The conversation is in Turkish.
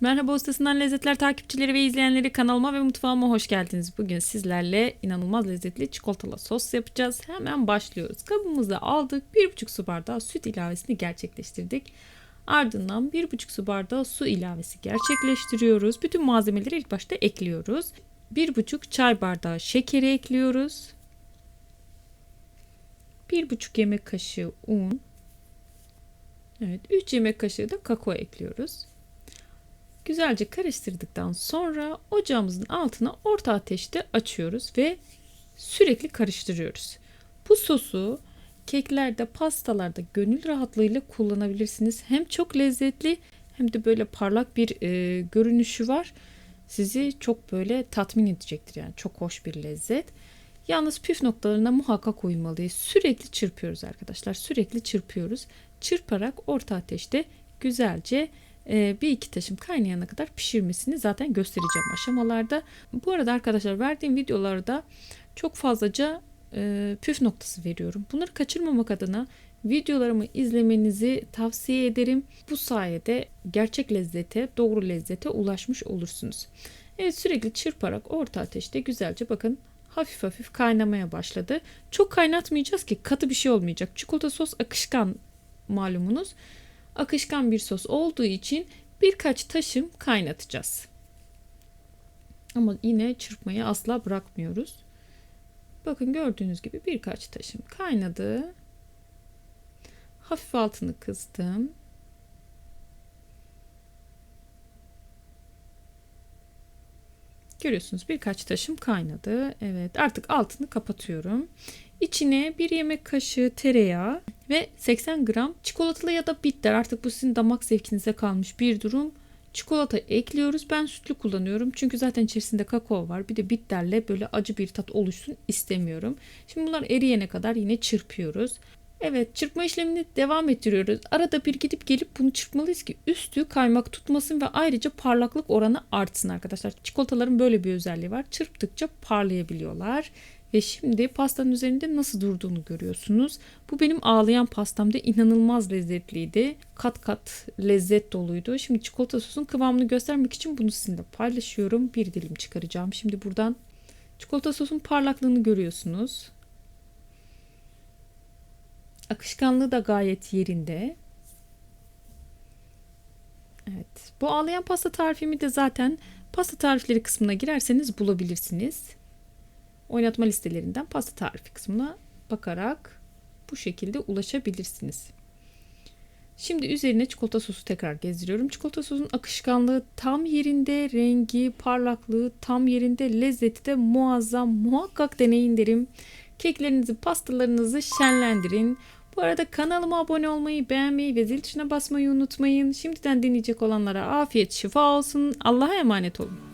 Merhaba ustasından lezzetler takipçileri ve izleyenleri kanalıma ve mutfağıma hoş geldiniz. Bugün sizlerle inanılmaz lezzetli çikolatalı sos yapacağız. Hemen başlıyoruz. Kabımıza aldık. 1,5 su bardağı süt ilavesini gerçekleştirdik. Ardından 1,5 su bardağı su ilavesi gerçekleştiriyoruz. Bütün malzemeleri ilk başta ekliyoruz. 1,5 çay bardağı şekeri ekliyoruz. 1,5 yemek kaşığı un. Evet, 3 yemek kaşığı da kakao ekliyoruz. Güzelce karıştırdıktan sonra ocağımızın altına orta ateşte açıyoruz ve sürekli karıştırıyoruz. Bu sosu keklerde, pastalarda gönül rahatlığıyla kullanabilirsiniz. Hem çok lezzetli hem de böyle parlak bir e, görünüşü var. Sizi çok böyle tatmin edecektir yani çok hoş bir lezzet. Yalnız püf noktalarına muhakkak uymalıyız. Sürekli çırpıyoruz arkadaşlar. Sürekli çırpıyoruz. Çırparak orta ateşte güzelce bir iki taşım kaynayana kadar pişirmesini zaten göstereceğim aşamalarda. Bu arada arkadaşlar verdiğim videolarda çok fazlaca e, püf noktası veriyorum. Bunları kaçırmamak adına videolarımı izlemenizi tavsiye ederim. Bu sayede gerçek lezzete, doğru lezzete ulaşmış olursunuz. Evet sürekli çırparak orta ateşte güzelce bakın hafif hafif kaynamaya başladı. Çok kaynatmayacağız ki katı bir şey olmayacak. Çikolata sos akışkan malumunuz akışkan bir sos olduğu için birkaç taşım kaynatacağız. Ama yine çırpmayı asla bırakmıyoruz. Bakın gördüğünüz gibi birkaç taşım kaynadı. Hafif altını kıstım. Görüyorsunuz birkaç taşım kaynadı. Evet artık altını kapatıyorum. İçine bir yemek kaşığı tereyağı ve 80 gram çikolatalı ya da bitter artık bu sizin damak zevkinize kalmış bir durum. Çikolata ekliyoruz. Ben sütlü kullanıyorum. Çünkü zaten içerisinde kakao var. Bir de bitterle böyle acı bir tat oluşsun istemiyorum. Şimdi bunlar eriyene kadar yine çırpıyoruz. Evet çırpma işlemini devam ettiriyoruz. Arada bir gidip gelip bunu çırpmalıyız ki üstü kaymak tutmasın ve ayrıca parlaklık oranı artsın arkadaşlar. Çikolataların böyle bir özelliği var. Çırptıkça parlayabiliyorlar. Ve şimdi pastanın üzerinde nasıl durduğunu görüyorsunuz. Bu benim ağlayan pastamda inanılmaz lezzetliydi. Kat kat lezzet doluydu. Şimdi çikolata sosun kıvamını göstermek için bunu sizinle paylaşıyorum. Bir dilim çıkaracağım. Şimdi buradan çikolata sosun parlaklığını görüyorsunuz. Akışkanlığı da gayet yerinde. Evet. Bu ağlayan pasta tarifimi de zaten pasta tarifleri kısmına girerseniz bulabilirsiniz. Oynatma listelerinden pasta tarifi kısmına bakarak bu şekilde ulaşabilirsiniz. Şimdi üzerine çikolata sosu tekrar gezdiriyorum. Çikolata sosunun akışkanlığı tam yerinde, rengi, parlaklığı tam yerinde, lezzeti de muazzam. Muhakkak deneyin derim. Keklerinizi, pastalarınızı şenlendirin. Bu arada kanalıma abone olmayı, beğenmeyi ve zil tuşuna basmayı unutmayın. Şimdiden dinleyecek olanlara afiyet şifa olsun. Allah'a emanet olun.